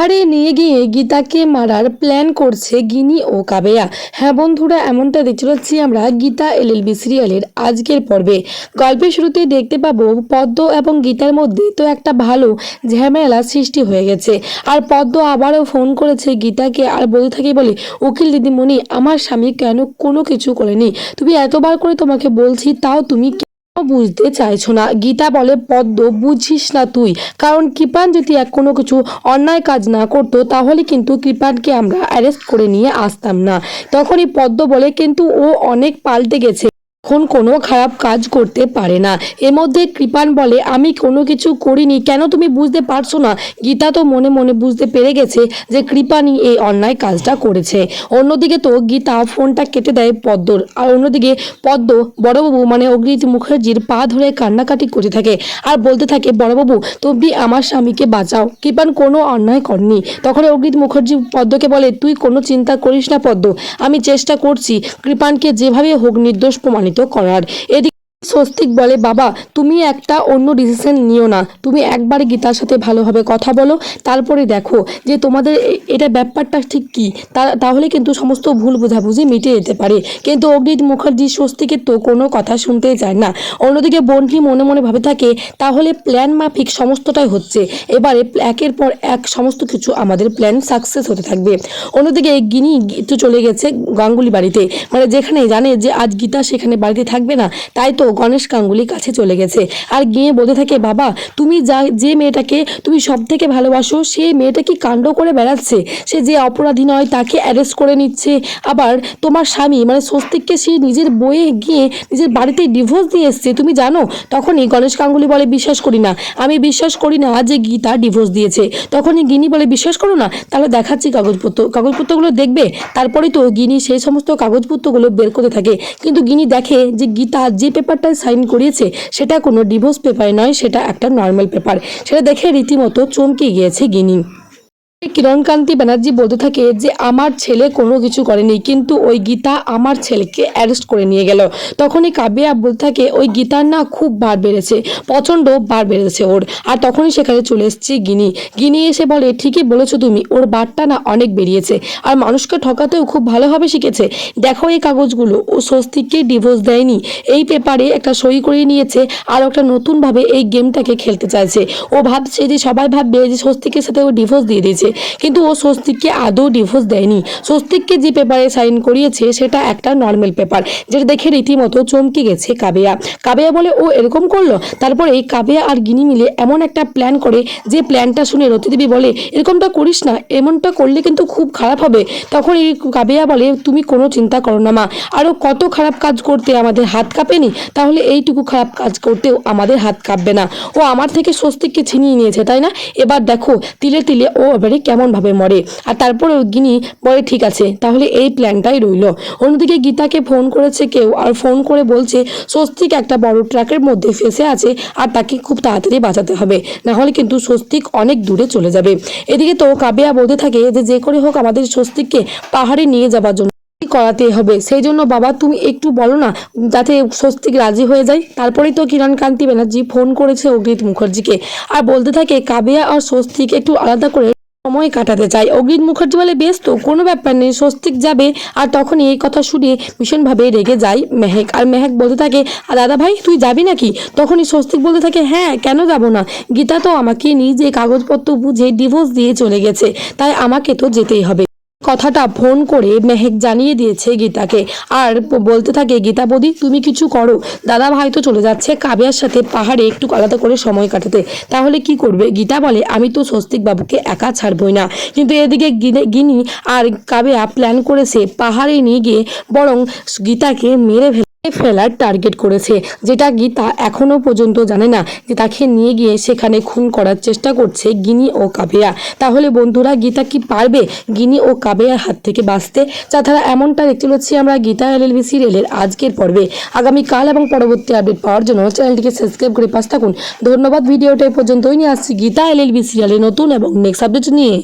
পাহাড়ে নিয়ে গিয়ে গীতাকে মারার প্ল্যান করছে গিনি ও কাবেয়া। হ্যাঁ বন্ধুরা, এমনটা দেখতে পাচ্ছি আমরা গীতা এলএলবি সিরিয়ালের আজকের পর্বে। গল্পের শুরুতেই দেখতে পাবো পদ্ম এবং গীতার মধ্যে তো একটা ভালো ঝামেলা সৃষ্টি হয়ে গেছে। আর পদ্ম আবারও ফোন করেছে গীতাকে আর বলতে থাকে বলে, উকিল দিদিমণি, আমার স্বামী কেন কোনো কিছু করেনি? তুমি এতবার করে তোমাকে বলছি, তাও তুমি বুঝতে চাইছো না। গীতা বলে, পদ্ম, বুঝিস না তুই। কারণ কৃপান যদি এক কোনো কিছু অন্যায় কাজ না করতো, তাহলে কিন্তু কৃপানকে আমরা অ্যারেস্ট করে নিয়ে আসতাম না। তখনই পদ্ম বলে, কিন্তু ও অনেক পাল্টে গেছে। এখন কোনো খারাপ কাজ করতে পারে না। এর মধ্যে কৃপান বলে, আমি কোনো কিছু করিনি। কেন তুমি বুঝতে পারছ না? গীতা তো মনে মনে বুঝতে পেরে গেছে যে কৃপানি এই অন্যায় কাজটা করেছে। অন্যদিকে তো গীতা ফোনটা কেটে দেয় পদ্মর। আর অন্যদিকে পদ্ম বড়বাবু মানে অগ্রিত মুখার্জির পা ধরে কান্নাকাটি করতে থাকে আর বলতে থাকে, বড়বাবু, তুমি আমার স্বামীকে বাঁচাও। কৃপান কোনো অন্যায় করেনি। তখন অগ্রিত মুখার্জি পদ্মকে বলে, তুই কোনো চিন্তা করিস না পদ্ম। আমি চেষ্টা করছি। কৃপানকে যেভাবে হোক নির্দোষ প্রমাণিত করার। এদিকে স্বস্তিক বলে, বাবা, তুমি একটা অন্য ডিসিশন নিও না। তুমি একবার গীতার সাথে ভালোভাবে কথা বলো। তারপরে দেখো যে তোমাদের এটা ব্যাপারটা ঠিক কি? তাহলে কিন্তু সমস্ত ভুল বোঝাবুঝি মিটে যেতে পারে। কিন্তু অগ্নিত মুখার্জি স্বস্তিকের তো কোনো কথা শুনতেই চায় না। অন্যদিকে বন্ধি মনে মনে ভাবে থাকে, তাহলে প্ল্যান মাফিক সমস্তটাই হচ্ছে। এবারে একের পর এক সমস্ত কিছু আমাদের প্ল্যান সাকসেস হতে থাকবে। অন্যদিকে গিনি তো চলে গেছে গাঙ্গুলি বাড়িতে। মানে যেখানে জানে যে আজ গীতা সেখানে বাড়িতে থাকবে না, তাই তো গণেশ গাঙ্গুলি কাছে চলে গেছে। আর গিয়ে বলতে থাকে, বাবা, তুমি যা, যে মেয়েটাকে তুমি সব থেকে ভালোবাসো, সে মেয়েটা কি কাণ্ড করে বেড়াচ্ছে? সে যে অপরাধী নয়, তাকে অ্যারেস্ট করে নিচ্ছে। আবার তোমার স্বামী মানে স্বস্তিককে সে নিজের বইয়ে গিয়ে নিজের বাড়িতে ডিভোর্স দিয়ে এসছে। তুমি জানো, তখনই গণেশ গাঙ্গুলি বলে, বিশ্বাস করি না। আমি বিশ্বাস করি না যে গীতা ডিভোর্স দিয়েছে। তখনই গিনি বলে, বিশ্বাস করো না? তাহলে দেখাচ্ছি কাগজপত্র। কাগজপত্রগুলো দেখবে? তারপরে তো গিনি সেই সমস্ত কাগজপত্রগুলো বের করতে থাকে। কিন্তু গিনি দেখে যে গীতা যে পেপারটায় সাইন করিয়েছে, সেটা কোনো ডিভোর্স পেপার নয়, সেটা একটা নর্মাল পেপার সেটা দেখে রীতিমতো চমকে গিয়েছে গিনি কিরণকান্তি ব্যানার্জি বলতে থাকে যে, আমার ছেলে কোনো কিছু করেনি, কিন্তু ওই গীতা আমার ছেলেকে অ্যারেস্ট করে নিয়ে গেল। তখনই কাবিয়া বলতে থাকে, ওই গীতার না খুব বার বেড়েছে, প্রচণ্ড বার বেড়েছে ওর। আর তখনই সেখানে চলে এসেছি গিনি। গিনি এসে বলে, ঠিকই বলেছ তুমি, ওর বারটা না অনেক বেরিয়েছে আর মানুষকে ঠকাতেও খুব ভালোভাবে শিখেছে। দেখো এই কাগজগুলো, ও স্বস্তিককে ডিভোর্স দেয়নি। এই পেপারে একটা সই করিয়ে নিয়েছে, আর একটা নতুনভাবে এই গেমটাকে খেলতে চাইছে। ও ভাবছে যে, সবাই ভাববে যে, স্বস্তিকের সাথে ও ডিভোর্স দিয়ে দিয়েছে। কিন্তু ও স্বস্তিককে আদৌ ডিভোর্স দেয়নি। স্বস্তিককে যে পেপারে সাইন করিয়েছে, সেটা একটা নর্মাল পেপার যেটা দেখে রীতিমতো চমকে গেছে কাবেয়া। কাবেয়া বলে, ও এরকম করল? তারপরে এই কাবেয়া আর গিনি মিলে এমন একটা প্ল্যান করে, যে প্ল্যানটা শুনে রতিদেবী বলে, এরকমটা করিস না, এমনটা করলে কিন্তু খুব খারাপ হবে। তখন এই কাবেয়া বলে, তুমি কোনো চিন্তা করো না মা আরও কত খারাপ কাজ করতে আমাদের হাত কাঁপেনি, তাহলে এইটুকু খারাপ কাজ করতেও আমাদের হাত কাঁপবে না। ও আমার থেকে স্বস্তিককে ছিনিয়ে নিয়েছে, তাই না? এবার দেখো, তিলে তিলে ও এবারে কেমনভাবে মরে? আর তারপরে গিনি বলে, ঠিক আছে, তাহলে এই প্ল্যানটাই রইল। অন্যদিকে গীতাকে ফোন করেছে কেউ আর ফোন করে বলছে, স্বস্তিক একটা বড় ট্রাকের মধ্যে ফেসে আছে, আর তাকে খুব তাড়াতাড়ি বাঁচাতে হবে। না হলে কিন্তু স্বস্তিক অনেক দূরে চলে যাবে। এদিকে তো কাবেয়া বলতে থাকে যে যে করে হোক আমাদের স্বস্তিককে পাহাড়ে নিয়ে যাবার জন্য করাতে হবে। সেই জন্য বাবা, তুমি একটু বলো না, যাতে স্বস্তিক রাজি হয়ে যায়। তারপরেই তো কিরণ কান্তি ব্যানার্জি ফোন করেছে অগ্নিত মুখার্জিকে। আর বলতে থাকে, কাবেয়া আর স্বস্তিক একটু আলাদা করে সময় কাটাতে চাই অগ্রিত মুখার্জি বলে ব্যস্ত, কোনো ব্যাপার নেই, স্বস্তিক যাবে আর তখনই এই কথা শুনে ভীষণভাবে রেগে যায় মেহেক। আর মেহেক বলতে থাকে আর দাদা ভাই তুই যাবি নাকি? তখনই স্বস্তিক বলতে থাকে হ্যাঁ কেন যাব না? গীতা তো আমাকে নিজে কাগজপত্র বুঝে ডিভোর্স দিয়ে চলে গেছে, তাই আমাকে তো যেতেই হবে। কথাটা ফোন করে মেহেক জানিয়ে দিয়েছে গীতাকে। আর বলতে থাকে, গীতা বৌদি, তুমি কিছু করো। দাদা ভাই তো চলে যাচ্ছে কাবিয়ার সাথে পাহাড়ে একটু আলাদা করে সময় কাটাতে। তাহলে কি করবে? গীতা বলে, আমি তো স্বস্তিক বাবুকে একা ছাড়বই না। কিন্তু এদিকে গিনে- আর কাবিয়া প্ল্যান করেছে পাহাড়ে নিয়ে গিয়ে বরং গীতাকে মেরে ফেলে ফেলার টার্গেট করেছে, যেটা গীতা এখনও পর্যন্ত জানে না, যে তাকে নিয়ে গিয়ে সেখানে খুন করার চেষ্টা করছে গিনি ও কাবেয়া। তাহলে বন্ধুরা, গীতা কি পারবে গিনি ও কাবেয়ার হাত থেকে বাঁচতে? তাছাড়া এমনটা দেখতে পাচ্ছি আমরা গীতা এল এলএলবি সিরিয়ালের আজকের পর্বে। আগামীকাল এবং পরবর্তী আপডেট পাওয়ার জন্য চ্যানেলটিকে সাবস্ক্রাইব করে পাশ থাকুন। ধন্যবাদ, ভিডিওটা এই পর্যন্তই। নিয়ে আসছি গীতা এল এলএলবি সিরিয়ালে নতুন এবং নেক্সট আপডেট নিয়ে।